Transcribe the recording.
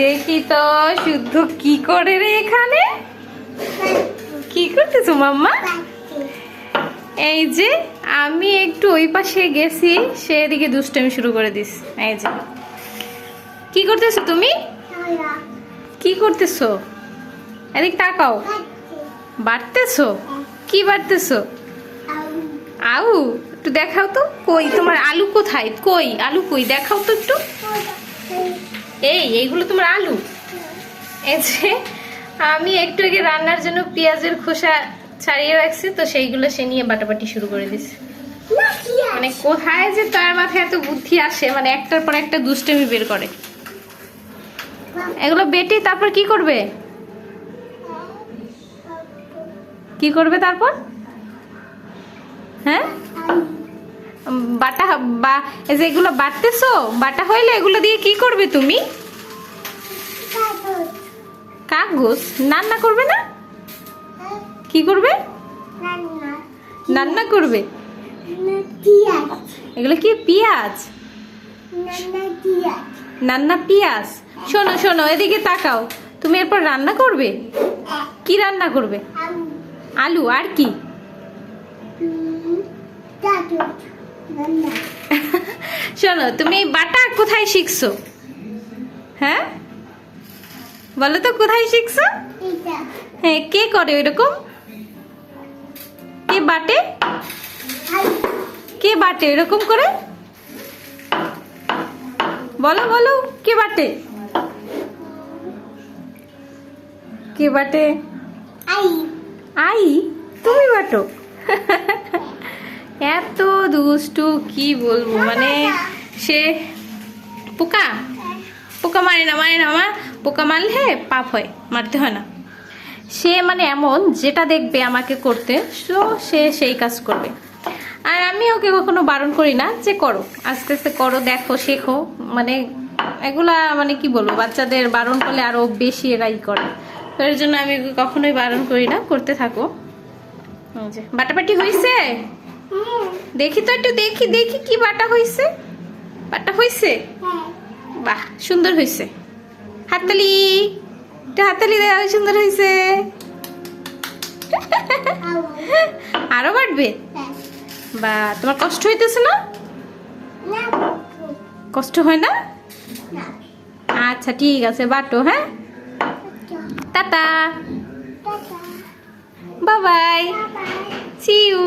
দেখি তো, শুদ্ধ কি করে রে এখানে? কি করতেছো মাম্মা? এই যে, আমি একটু ওই পাশে গেছি, সে এদিকে দুষ্টামি শুরু করে দিস এই যে। কি করতেছো তুমি? কি করতেছো? এদিক তাকাও। বাড়তেছো? কি বাড়তেছো? আউ, একটু দেখাও তো। কই? তোমার আলু কোথায়? কই? আলু কই? দেখাও তো একটু। এই, এইগুলো তোমার আলু? এই যে, আমি একটু আগে রান্নার জন্য পেঁয়াজের খোসা ছাড়িয়ে রাখছি, তো সেইগুলো সে নিয়ে বাটাবাটি শুরু করে দিছে মানে কোথায় যে তার মাথায় এত বুদ্ধি আসে মানে একটার পর একটা দুষ্টামি বের করে। এগুলো বেটি তারপর কি করবে? কি করবে তারপর? হ্যাঁ? বাটা বা এই যে এগুলো বাটতেছো? বাটা হইলে এগুলো দিয়ে কি করবে তুমি? কাগজ। রান্না করবে না? কি করবে? রান্না করবে? এগুলো কি পেঁয়াজ? রান্না পেঁয়াজ। শোনো শোনো এদিকে তাকাও। তুমি এরপর রান্না করবে? কি রান্না করবে? আলু। আর কি? শোনো তুমি বাটা কোথায় শিখছো? হ্যাঁ? বলো তো কোথায় শিখছো? হ্যাঁ কে করে এরকম কে বাটে? কে বাটে এরকম করে? বলো বলো কে বাটে? কে বাটে? আই। আই তুমি বাটো। এত দুষ্টু, কি বলব? মানে সে পোকা? পোকা মারে না মারে না আমার পোকা মারলে পাপ হয়, মারতে হয় না। সে মানে এমন যেটা দেখবে আমাকে করতে তো সে সেই কাজ করবে। আর আমি ওকে কখনো বারণ করি না যে করো, আস্তে আস্তে করো, দেখো, শেখো। মানে এগুলা মানে কি বলব, বাচ্চাদের বারণ করলে আরও বেশি এরাই করে। তো এর জন্য আমি কখনোই বারণ করি না, করতে থাকো। বাটাবাটি হয়েছে দেখি তো একটু দেখি দেখি কি বাটা হয়েছে বাটা হয়েছে বাহ সুন্দর হয়েছে হাততালি একটু হাততালি দেওয়া সুন্দর হয়েছে আরও বাটবে বা তোমার কষ্ট হইতেছে না? কষ্ট হয় না? আচ্ছা ঠিক আছে বাটো হ্যাঁ? টাটা। বাবাই। By C you